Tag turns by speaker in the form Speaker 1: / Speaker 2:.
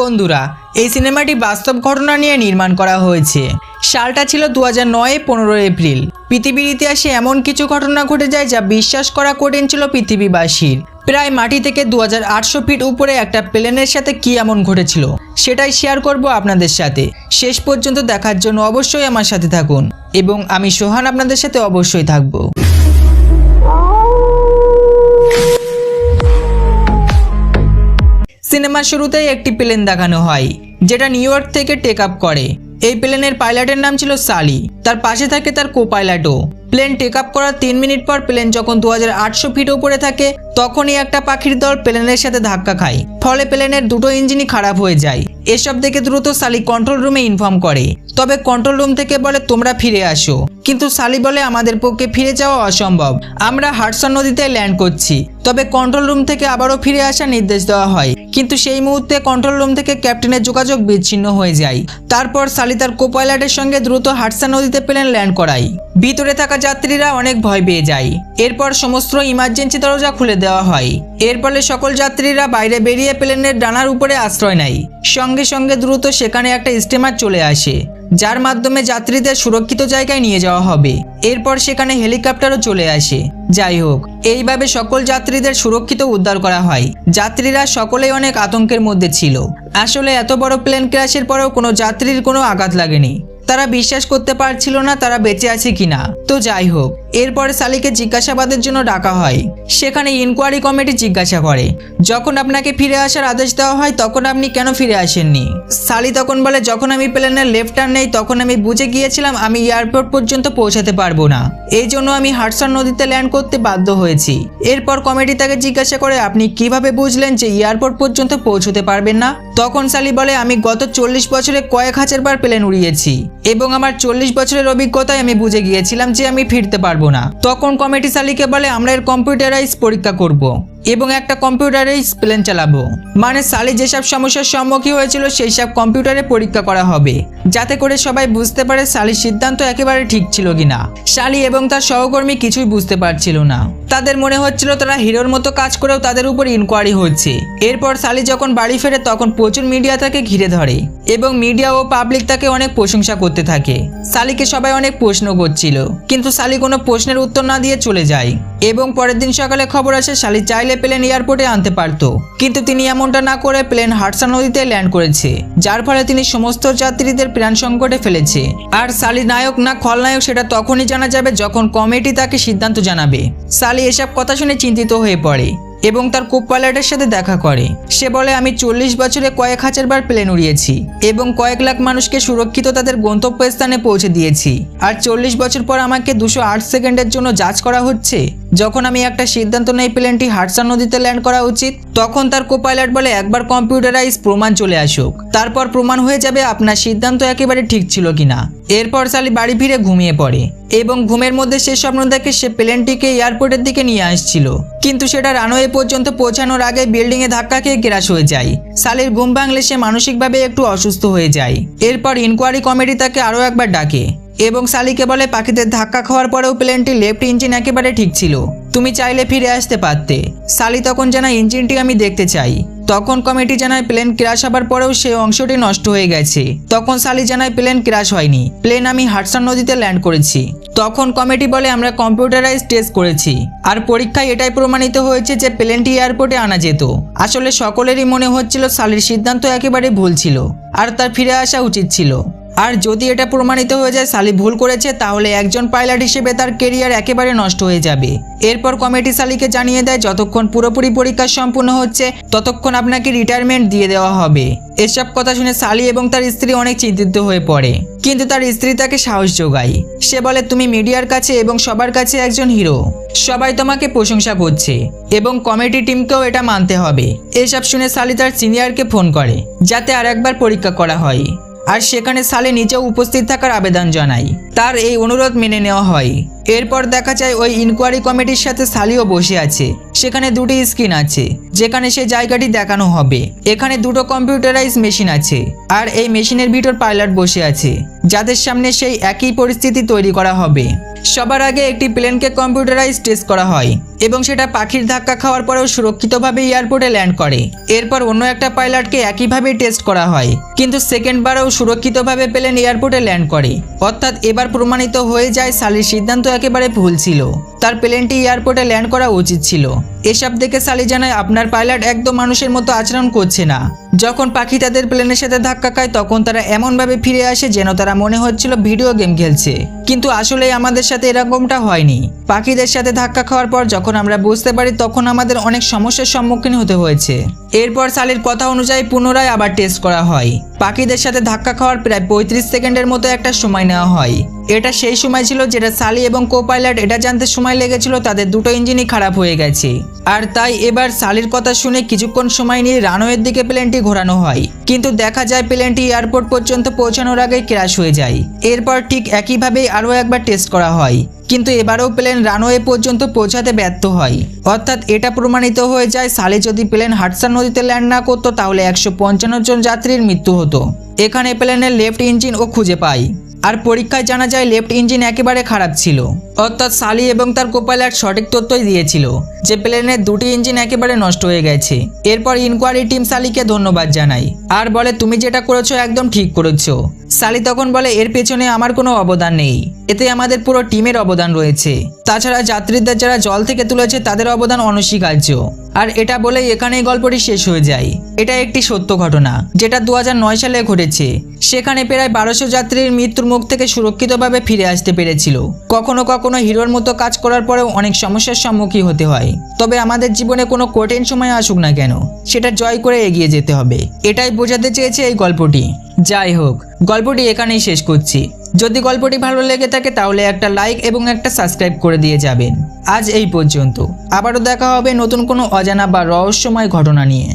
Speaker 1: বন্ধুরা, এই সিনেমাটি বাস্তব ঘটনা নিয়ে নির্মাণ করা হয়েছে। সালটা ছিল দু হাজার নয়, পনেরো এপ্রিল। পৃথিবীর ইতিহাসে এমন কিছু ঘটনা ঘটে যায় যা বিশ্বাস করা কঠিন ছিল পৃথিবীবাসীর। প্রায় মাটি থেকে দু হাজার আটশো ফিট উপরে একটা প্লেনের সাথে কি এমন ঘটেছিল, সেটাই শেয়ার করব আপনাদের সাথে। শেষ পর্যন্ত দেখার জন্য অবশ্যই আমার সাথে থাকুন, এবং আমি সোহান আপনাদের সাথে অবশ্যই থাকব। সিনেমার শুরুতেই একটি প্লেন দেখানো হয়, যেটা নিউ ইয়র্ক থেকে টেক আপ করে। এই প্লেনের পাইলটের নাম ছিল সালি, তার পাশে থাকে তার কো পাইলটও প্লেন টেক আপ করার তিন মিনিট পর প্লেন যখন দু হাজার আটশো ফিট উপরে থাকে, তখনই একটা পাখির দল প্লেনের সাথে ধাক্কা খায়, ফলে প্লেনের দুটো ইঞ্জিনই খারাপ হয়ে যায়। এসব দেখে দ্রুত সালি কন্ট্রোল রুমে ইনফর্ম করে, তবে কন্ট্রোল রুম থেকে বলে তোমরা ফিরে আসো, কিন্তু সালি বলে আমাদের পক্ষে ফিরে যাওয়া অসম্ভব। আমরা হাডসন নদীতে ল্যান্ড করছি, তবে কন্ট্রোল রুম থেকে আবারও ফিরে আসার নির্দেশ দেওয়া হয়। কিন্তু সেই মুহূর্তে কন্ট্রোল রুম থেকে ক্যাপ্টেনের যোগাযোগ বিচ্ছিন্ন হয়ে যায়। তারপর সালি তার কোপাইলটের সঙ্গে দ্রুত হাটসা নদীতে প্লেন ল্যান্ড করায় ভিতরে থাকা যাত্রীরা অনেক ভয় পেয়ে যায়। এরপর সমস্ত ইমার্জেন্সি দরজা খুলে দেওয়া হয়। এর ফলে সকল যাত্রীরা বাইরে বেরিয়ে প্লেনের ডানার উপরে আশ্রয় নেয়। সঙ্গে সঙ্গে দ্রুত সেখানে একটা স্টিমার চলে আসে। যার মাধ্যমে যাত্রীদের সুরক্ষিত জায়গায় নিয়ে যাওয়া হবে। এরপর সেখানে হেলিকপ্টারও চলে আসে। যাই হোক, এইভাবে সকল যাত্রীদের সুরক্ষিত উদ্ধার করা হয়। যাত্রীরা সকলেই অনেক আতঙ্কের মধ্যে ছিল। আসলে এত বড় প্লেন ক্র্যাশের পরেও কোনো যাত্রীর কোনো আঘাত লাগেনি। তারা বিশ্বাস করতে পারছিল না তারা বেঁচে আছে কিনা। তো যাই হোক, এরপরে সালিকে জিজ্ঞাসাবাদের জন্য ডাকা হয়। সেখানে ইনকোয়ারি কমিটি জিজ্ঞাসা করে। যখন আপনাকে ফিরে আসার আদেশ দেওয়া হয়, তখন আপনি কেন ফিরে আসেননি? সালি তখন বলে, যখন আমি প্লেনের লেফট টার্ন নেই, তখন আমি বুঝে গিয়েছিলাম আমি এয়ারপোর্ট পর্যন্ত পৌঁছাতে পারব না। এই জন্য আমি হাডসন নদীতে ল্যান্ড করতে বাধ্য হয়েছি। এরপর কমিটি তাকে জিজ্ঞাসা করে, আপনি কীভাবে বুঝলেন যে এয়ারপোর্ট পর্যন্ত পৌঁছতে পারবেন না? তখন সালি বলে, আমি গত চল্লিশ বছরে কয়েক হাজার বার প্লেন উড়িয়েছি। এবং আমার চল্লিশ বছরের অভিজ্ঞতায় আমি বুঝে গিয়েছিলাম যে আমি ফিরতে পারব না তখন কমিটি সালিকে বলে, আমরা এর কম্পিউটারাইজ পরীক্ষা করব। এবং একটা কম্পিউটারে প্লেন চালাবো। মানে সালি যেসব সমস্যার সম্মুখীন হয়েছিল সেই সব কম্পিউটারে পরীক্ষা করা হবে। যাতে করে সবাই বুঝতে পারে সালির সিদ্ধান্ত একেবারে ঠিক ছিল কিনা। সালি এবং তার সহকর্মী কিছুই বুঝতে পারছিল না। তাদের মনে হচ্ছিল তারা হিরোর মতো কাজ করেও তাদের উপর ইনকোয়ারি হচ্ছে। এরপর সালি যখন বাড়ি ফেরে, তখন প্রচুর মিডিয়া তাকে ঘিরে ধরে এবং মিডিয়া ও পাবলিক তাকে অনেক প্রশংসা করতে থাকে। সালিকে সবাই অনেক প্রশ্ন করছিল, কিন্তু সালি কোনো প্রশ্নের উত্তর না দিয়ে চলে যায়। এবং পরের দিন সকালে খবর আসে, সালি চাইলে প্লেন এয়ারপোর্টে আনতে পারত। কিন্তু তিনি এমনটা না করে প্লেন হাটসা নদীতে ল্যান্ড করেছে, যার ফলে তিনি সমস্ত যাত্রীদের প্রাণ সংকটে ফেলেছে। আর সালি নায়ক না খলনায়ক সেটা তখনই জানা যাবে যখন কমিটি তাকে সিদ্ধান্ত জানাবে। সালি এসব কথা শুনে চিন্তিত হয়ে পড়ে এবং তার কো পাইলটের সাথে দেখা করে। সে বলে, আমি চল্লিশ বছরে কয়েক হাজার বার প্লেন উড়িয়েছি এবং কয়েক লাখ মানুষকে সুরক্ষিত তাদের গন্তব্যস্থানে পৌঁছে দিয়েছি। আর চল্লিশ বছর পর আমাকে দুশো আট সেকেন্ডের জন্য যাচ করা হচ্ছে? যখন আমি একটা সিদ্ধান্ত নেই প্লেনটি হাটসা নদীতে ল্যান্ড করা উচিত, তখন তার কো পাইলট বলে একবার কম্পিউটারাইজ প্রমাণ চলে আসুক। তারপর প্রমাণ হয়ে যাবে আপনার সিদ্ধান্ত একেবারে ঠিক ছিল কিনা। এরপর সালি বাড়ি ফিরে ঘুমিয়ে পড়ে এবং ঘুমের মধ্যে সে স্বপ্ন দেখে সে প্লেনটিকে এয়ারপোর্টের দিকে নিয়ে আসছিল। কিন্তু সেটা রানওয়ে পর্যন্ত পৌঁছানোর আগে বিল্ডিংয়ে ধাক্কা খেয়ে গ্রাস হয়ে যায়। সালির ঘুম ভাঙলে সে মানসিকভাবে একটু অসুস্থ হয়ে যায়। এরপর ইনকোয়ারি কমিটি তাকে আরও একবার ডাকে। এবং সালিকে বলে পাখিদের ধাক্কা খাওয়ার পরেও প্লেনটি লেফট ইঞ্জিন একেবারে ঠিক ছিল। তুমি চাইলে ফিরে আসতে পারতে। সালি তখন জানায় ইঞ্জিনটি আমি দেখতে চাই। তখন কমিটি জানায় প্লেন ক্র্যাশ হবার পরেও সেই অংশটি নষ্ট হয়ে গেছে। তখন সালি জানায় প্লেন ক্র্যাশ হয়নি। প্লেন আমি হাটসান নদীতে ল্যান্ড করেছি। তখন কমিটি বলে আমরা কম্পিউটারাইজ টেস্ট করেছি। আর পরীক্ষায় এটাই প্রমাণিত হয়েছে যে প্লেনটি এয়ারপোর্টে আনা যেত। আসলে সকলেরই মনে হচ্ছিল সালির সিদ্ধান্ত একেবারে ভুল ছিল। আর তার ফিরে আসা উচিত ছিল। আর যদি এটা প্রমাণিত হয়ে যায়, সালি ভুল করেছে, তাহলে একজন পাইলট হিসেবে তার কেরিয়ার একেবারে নষ্ট হয়ে যাবে। এরপর কমিটি সালিকে জানিয়ে দেয়, যতক্ষণ পুরোপুরি পরীক্ষা সম্পূর্ণ হচ্ছে, ততক্ষণ আপনাকে রিটায়ারমেন্ট দিয়ে দেওয়া হবে। এসব কথা শুনে সালি এবং তার স্ত্রী অনেক চিন্তিত হয়ে পড়ে। কিন্তু তার স্ত্রী তাকে সাহস যোগায়। সে বলে, তুমি মিডিয়ার কাছে এবং সবার কাছে একজন হিরো সবাই তোমাকে প্রশংসা করছে এবং কমিটি টিমকেও এটা মানতে হবে। এসব শুনে সালি তার সিনিয়রকে ফোন করে, যাতে আর একবার পরীক্ষা করা হয়। আর সেখানে সালে নিজেও উপস্থিত থাকার আবেদন জানাই। তার এই অনুরোধ মেনে নেওয়া হয়। এরপর দেখা যায় ওই ইনকোয়ারি কমিটির সাথে সালিও বসে আছে। সেখানে দুটি স্ক্রিন আছে, যেখানে সে জায়গাটি দেখানো হবে। এখানে দুটো কম্পিউটারাইজ মেশিন আছে, আর এই মেশিনের ভিতর পাইলট বসে আছে, যাদের সামনে সেই একই পরিস্থিতি তৈরি করা হবে। সবার আগে একটি প্লেনকে কম্পিউটারাইজ টেস্ট করা হয়, এবং সেটা পাখির ধাক্কা খাওয়ার পরেও সুরক্ষিতভাবে এয়ারপোর্টে ল্যান্ড করে। এরপর অন্য একটা পাইলটকে একইভাবে টেস্ট করা হয়, কিন্তু সেকেন্ড বারেও সুরক্ষিতভাবে প্লেন এয়ারপোর্টে ল্যান্ড করে। অর্থাৎ এবার প্রমাণিত হয়ে যায় সালির সিদ্ধান্ত একেবারে ভুল ছিল। তার প্লেনটি এয়ারপোর্টে ল্যান্ড করা উচিত ছিল। এসব দেখে সালি জানায়, আপনার পাইলট একদম মানুষের মতো আচরণ করছে না। যখন পাখি তাদের প্লেনের সাথে ধাক্কা খায়, তখন তারা এমনভাবে ফিরে আসে যেন তারা মনে হচ্ছিল ভিডিও গেম খেলছে। কিন্তু আসলে আমাদের সাথে এরকমটা হয়নি। পাখিদের সাথে ধাক্কা খাওয়ার পর যখন আমরা বুঝতে পারি, তখন আমাদের অনেক সমস্যার সম্মুখীন হতে হয়েছে। এরপর সালির কথা অনুযায়ী পুনরায় আবার টেস্ট করা হয়। পাখিদের সাথে ধাক্কা খাওয়ার প্রায় পঁয়ত্রিশ সেকেন্ডের মতো একটা সময় নেওয়া হয়। এটা সেই সময় ছিল যেটা সালি এবং কো পাইলট এটা জানতে সময় লেগেছিল, তাদের দুটো ইঞ্জিনই খারাপ হয়ে গেছে। আর তাই এবার সালির কথা শুনে কিছুক্ষণ সময় নিয়ে রানওয়ের দিকে প্লেনটি ঘোরানো হয়। কিন্তু দেখা যায় প্লেনটি এয়ারপোর্ট পর্যন্ত পৌঁছানোর আগেই ক্র্যাশ হয়ে যায়। এরপর ঠিক একইভাবেই আরও একবার টেস্ট করা হয়। কিন্তু এবারেও প্লেন রানওয়ে পর্যন্ত পৌঁছাতে ব্যর্থ হয়। অর্থাৎ এটা প্রমাণিত হয়ে যায় সালে যদি প্লেন হাটসান নদীতে ল্যান্ড না করতো তাহলে একশো পঞ্চান্ন জন যাত্রীর মৃত্যু হতো। এখানে প্লেনের লেফট ইঞ্জিন ও খুঁজে পায়। আর পরীক্ষায় জানা যায়, লেফট ইঞ্জিন একেবারে খারাপ ছিল। অর্থাৎ সালি এবং তার কোপাইলট সঠিক তথ্যই দিয়েছিল যে প্লেনের দুটি ইঞ্জিন একেবারে নষ্ট হয়ে গেছে। এরপর ইনকোয়ারি টিম সালিকে ধন্যবাদ জানায়। আর বলে, তুমি যেটা করেছ একদম ঠিক করেছ। সালি তখন বলে, এর পেছনে আমার কোনো অবদান নেই। এতে আমাদের পুরো টিমের অবদান রয়েছে। তাছাড়া যাত্রীদের যারা জল থেকে তুলেছে, তাদের অবদান অনস্বীকার্য। আর এটা বলেই এখানেই গল্পটি শেষ হয়ে যায়। এটা একটি সত্য ঘটনা, যেটা দু হাজার নয় সালে ঘটেছে। সেখানে প্রায় বারোশো যাত্রীর মৃত্যুর মুখ থেকে সুরক্ষিতভাবে ফিরে আসতে পেরেছিল। কখনো কখনো হিরোর মতো কাজ করার পরেও অনেক সমস্যার সম্মুখীন হতে হয়। তবে আমাদের জীবনে কোনো কঠিন সময় আসুক না কেন, সেটা জয় করে এগিয়ে যেতে হবে। এটাই বোঝাতে চেয়েছে এই গল্পটি। যাই হোক, গল্পটি এখানেই শেষ করছি। যদি গল্পটি ভালো লেগে থাকে তাহলে একটা লাইক এবং একটা সাবস্ক্রাইব করে দিয়ে যাবেন। আজ এই পর্যন্ত। আবারও দেখা হবে নতুন কোনো অজানা বা রহস্যময় ঘটনা নিয়ে।